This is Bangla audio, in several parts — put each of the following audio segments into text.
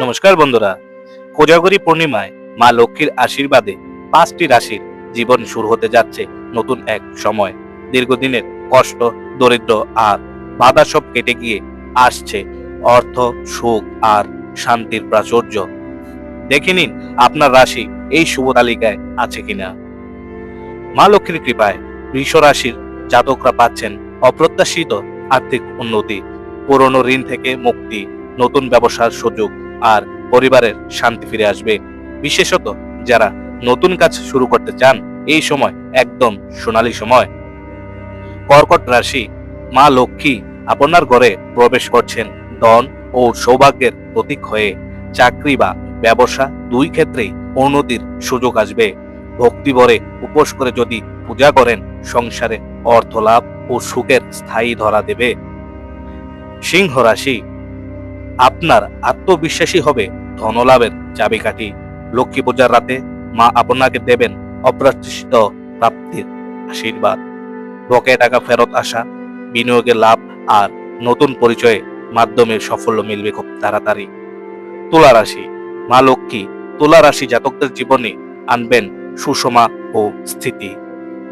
নমস্কার বন্ধুরা। কোজাগরী পূর্ণিমায় মা লক্ষ্মীর আশীর্বাদে পাঁচটি রাশির জীবন শুরু হতে যাচ্ছে নতুন এক সময়। দীর্ঘদিনের কষ্ট, দরিদ্র আর বাধা সব কেটে গিয়ে আসছে অর্থ, সুখ আর শান্তির প্রাচুর্য। দেখে নিন আপনার রাশি এই শুভ তালিকায় আছে কিনা। মা লক্ষ্মীর কৃপায় বৃষ রাশির জাতকরা পাচ্ছেন অপ্রত্যাশিত আর্থিক উন্নতি। পুরনো ঋণ থেকে মুক্তি, নতুন ব্যবসার সুযোগ আর পরিবারের শান্তি ফিরে আসবে। বিশেষত যারা নতুন কাজ শুরু করতে চান, এই সময় একদম সোনালী সময়। কর্কট রাশি মা লক্ষ্মী আপনার ঘরে প্রবেশ করছেন ধন ও সৌভাগ্যের প্রতীক হয়ে। চাকরি বা ব্যবসা দুই ক্ষেত্রেই উন্নতির সুযোগ আসবে। ভক্তিভরে উপোস করে যদি পূজা করেন, সংসারে অর্থ লাভ ও সুখের স্থায়ী ধরা দেবে। সিংহ রাশি আপনার আত্মবিশ্বাসী হবে ধনলাভের চাবিকাঠি। লক্ষ্মী পূজার রাতে মা আপনাকে দেবেন অপ্রত্যাশিত প্রাপ্তির আশীর্বাদ। বকেয়া টাকা ফেরত আসা, বিনিয়োগের লাভ আর নতুন পরিচয়ে মাধ্যমে সাফল্য মিলবে খুব তাড়াতাড়ি। তুলা রাশি, মা লক্ষ্মী, তুলা রাশি জাতকদের জীবনে আনবেন সুষমা ও স্থিতি।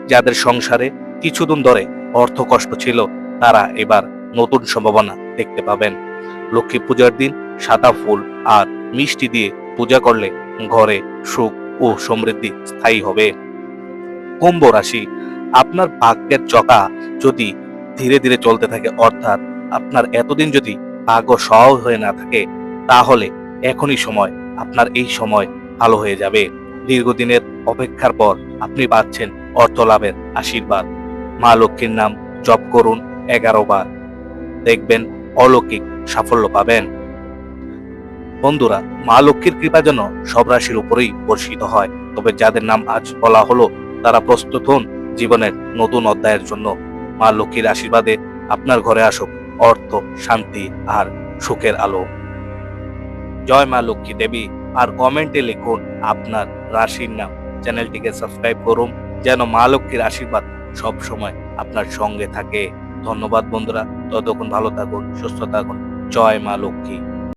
যাদের সংসারে কিছুদিন ধরে অর্থ কষ্ট ছিল, তারা এবার নতুন সম্ভাবনা দেখতে পাবেন। লক্ষ্মী পূজার দিন সাদা ফুল আর মিষ্টি দিয়ে পূজা করলে ঘরে সুখ ও সমৃদ্ধি স্থায়ী হবে। কুম্ভ রাশি, আপনার ভাগ্যের চকা যদি ধীরে ধীরে চলতে থাকে, অর্থাৎ আপনার এতদিন যদি ভাগ্য সহজ হয়ে না থাকে, তাহলে এখনই সময়, আপনার এই সময় ভালো হয়ে যাবে। দীর্ঘদিনের অপেক্ষার পর আপনি পাচ্ছেন অর্থ লাভের আশীর্বাদ। মা লক্ষ্মীর নাম জপ করুন এগারো বার। দেখবেন অলৌকিক সাফল্য পাবেন। বন্ধুরা, মা লক্ষ্মীর কৃপা যেন সব রাশির উপরেই বর্ষিত হয়। তবে যাদের নাম আজ বলা হলো, তারা প্রস্তুত হন জীবনের নতুন অধ্যায়ের জন্য। মা লক্ষ্মীর আশীর্বাদে আপনার ঘরে আসুক অর্থ, শান্তি আর সুখের আলো। জয় মা লক্ষ্মী দেবী, আর কমেন্টে লিখুন আপনার রাশির নাম। চ্যানেলটিকে সাবস্ক্রাইব করুন, যেন মা লক্ষ্মীর আশীর্বাদ সব সময় আপনার সঙ্গে থাকে। ধন্যবাদ বন্ধুরা, ততক্ষণ ভালো থাকুন, সুস্থ থাকুন। জয় মা লক্ষ্মী।